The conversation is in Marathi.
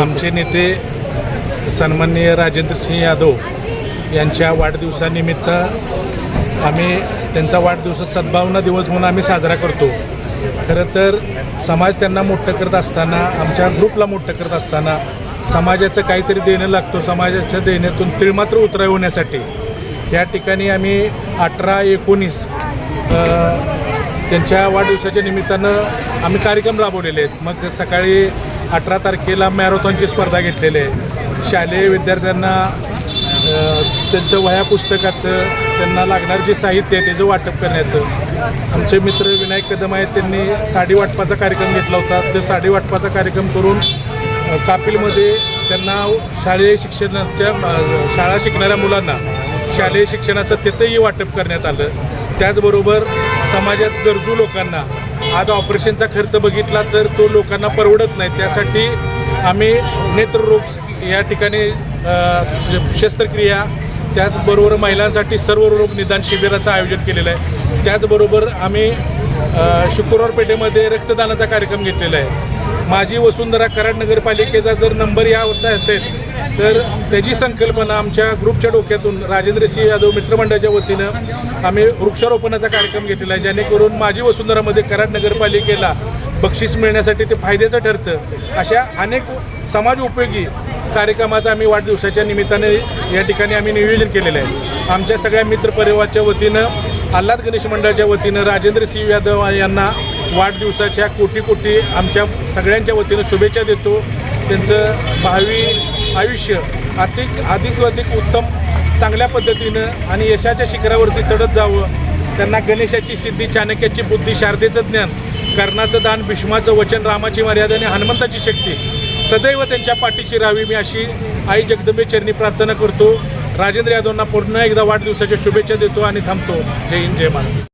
आमचे नेते सन्माननीय राजेंद्र सिंह यादव यांच्या वाढदिवसानिमित्त आम्ही त्यांचा वाढदिवस सद्भावना दिवस म्हणून आम्ही साजरा करतो. खरं तर समाज त्यांना मोठं करत असताना आमच्या ग्रुपला मोठं करत असताना समाजाचं काहीतरी देणं लागतो. समाजाच्या देण्यातून तिळमात्र उतरवण्यासाठी या ठिकाणी आम्ही अठरा एकोणीस त्यांच्या वाढदिवसाच्या निमित्तानं आम्ही कार्यक्रम राबवलेले आहेत. मग सकाळी अठरा तारखेला मॅरेथॉनची स्पर्धा घेतलेली आहे. शालेय विद्यार्थ्यांना त्यांचं वह्या पुस्तकाचं त्यांना लागणारं जे साहित्य आहे त्याचं वाटप करण्याचं. आमचे मित्र विनायक कदम आहेत त्यांनी साडी वाटपाचा कार्यक्रम घेतला होता. तो साडी वाटपाचा कार्यक्रम करून कापिलमध्ये त्यांना शालेय शिक्षणाच्या शाळा शिकणाऱ्या मुलांना शालेय शिक्षणाचं तिथंही वाटप करण्यात आलं. त्याचबरोबर समाजात गरजू लोकांना आज ऑपरेशनचा खर्च बघितला तर तो लोकांना परवडत नाही. त्यासाठी आम्ही नेत्ररोग या ठिकाणी म्हणजे शस्त्रक्रिया त्याचबरोबर महिलांसाठी सर्व रोग निदान शिबिराचं आयोजन केलेलं आहे. त्याचबरोबर आम्ही शुक्रवार पेठेमध्ये रक्तदानाचा कार्यक्रम घेतलेला आहे. माझी वसुंधरा कराड नगरपालिकेचा जर नंबर यावरचा असेल तर त्याची संकल्पना आमच्या ग्रुपच्या डोक्यातून राजेंद्र सिंह यादव मित्रमंडळाच्या वतीनं आम्ही वृक्षारोपणाचा कार्यक्रम घेतलेला आहे जेणेकरून माझी वसुंधरामध्ये कराड नगरपालिकेला बक्षीस मिळण्यासाठी ते फायद्याचं ठरतं. अशा अनेक समाज उपयोगी कार्यक्रमाचं आम्ही वाढदिवसाच्या निमित्ताने या ठिकाणी आम्ही नियोजन केलेलं आहे. आमच्या सगळ्या मित्रपरिवारच्या वतीनं आल्हाद गणेश मंडळाच्या वतीनं राजेंद्र सिंह यादव यांना वाढदिवसाच्या कोटी कोटी आमच्या सगळ्यांच्या वतीनं शुभेच्छा देतो. त्यांचं भावी आयुष्य अधिक अधिक अधिक उत्तम चांगल्या पद्धतीनं आणि यशाच्या शिखरावरती चढत जावं त्यांना गणेशाची सिद्धी चाणक्याची बुद्धी शारदेचं ज्ञान कर्णाचं दान भीष्माचं वचन रामाची मर्यादा आणि हनुमंताची शक्ती सदैव त्यांच्या पाठीशी राहावी मी अशी आई जगदंबेचरणी प्रार्थना करतो. राजेंद्र यादवांना पुन्हा एकदा वाढदिवसाच्या शुभेच्छा देतो आणि थांबतो. जय हिंद जय महाराज